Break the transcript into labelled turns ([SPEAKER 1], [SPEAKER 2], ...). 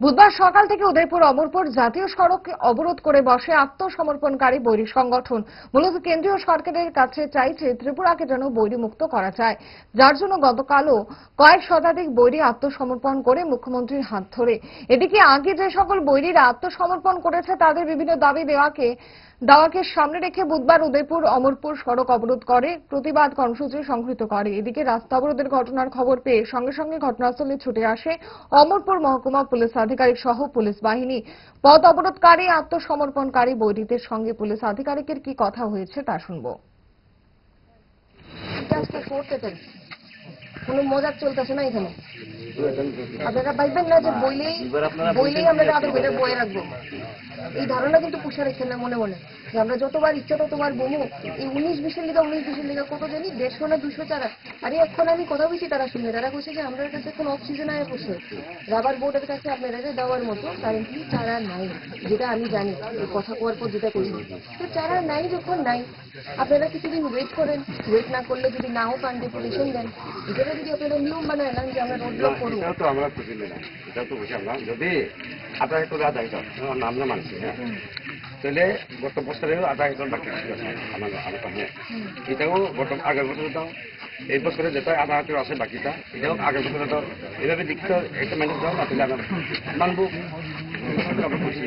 [SPEAKER 1] বুধবার সকাল থেকে উদয়পুর অমরপুর জাতীয় সড়ককে অবরোধ করে বসে আত্মসমর্পণকারী বৈরী সংগঠন। মূলত কেন্দ্রীয় সরকারের কাছে চাইছে ত্রিপুরাকে যেন বৈরী মুক্ত করা যায়। যার জন্য গতকালও কয়েক শতাধিক বৈরী আত্মসমর্পণ করে মুখ্যমন্ত্রীর হাত ধরে। এদিকে আগে যে সকল বৈরীরা আত্মসমর্পণ করেছে, তাদের বিভিন্ন দাবি দেওয়াকে, দাওয়াকে সামনে রেখে বুধবার উদয়পুর অমরপুর সড়ক অবরোধ করে, প্রতিবাদ কর্মসূচি সংঘটিত করে। এদিকে রাস্তা অবরোধের ঘটনার খবর পেয়ে সঙ্গে সঙ্গে ঘটনাস্থলে ছুটে আসে অমরপুর মহকুমা পুলিশ আধিকারিক সহ পুলিশ বাহিনী। পথ অবরোধকারী, আত্মসমর্পণকারী বৈরিতের সঙ্গে পুলিশ আধিকারিকের কি কথা হয়েছে তা শুনব।
[SPEAKER 2] কোন কোনো মজার চলতেছে না এখানে। আপনারা ভাববেন না যে বইলেই বইলেই আমরা তাদের বইটা বয়ে রাখব। এই ধারণা কিন্তু পুষে রেখেন না মনে মনে। যে আমরা যতবার ইচ্ছা ততবার বমু এই উনিশ বিশের লিগা উনিশ বিশের লিগা কত জানি? দেড়শো না দুশো চারা। আরে এখন আমি কথা বলছি তারা শুনে তারা বলছে যে আমাদের কাছে কোনো অক্সিজেন আয় বসে। রাবার বোর্ডের কাছে আপনারা দেওয়ার মতো কারেন্টলি চারা নাই যেটা আমি জানি। এই কথা কোয়ার পর যেটা করি। তো চারা নাই যখন নাই। আপনারা কিছুদিন ওয়েট করেন। ওয়েট না করলে যদি নাও পান ডেপুটেশন দেন। এটা যদি আপনারা নিয়ম বানায় নেন যে আমরা রোড ব্লক
[SPEAKER 3] এটাও তো আমরা খুশি না এটাও তো বুঝলাম না যদি আধা হেক্টর আধা হেক্টর আমার নাম না মানছি হ্যাঁ? তাহলে গত বছরেও আধা একর বাকি আমার আমার কাছে এটাও গত আগের বছরে দাও। এই বছরে যেটা আধা হেক্টর আছে বাকিটা এটাও আগের বছরে দাও। এভাবে লিখিত একটা মেনে দাও না তাহলে আমরা মানবো। আমরা খুশি।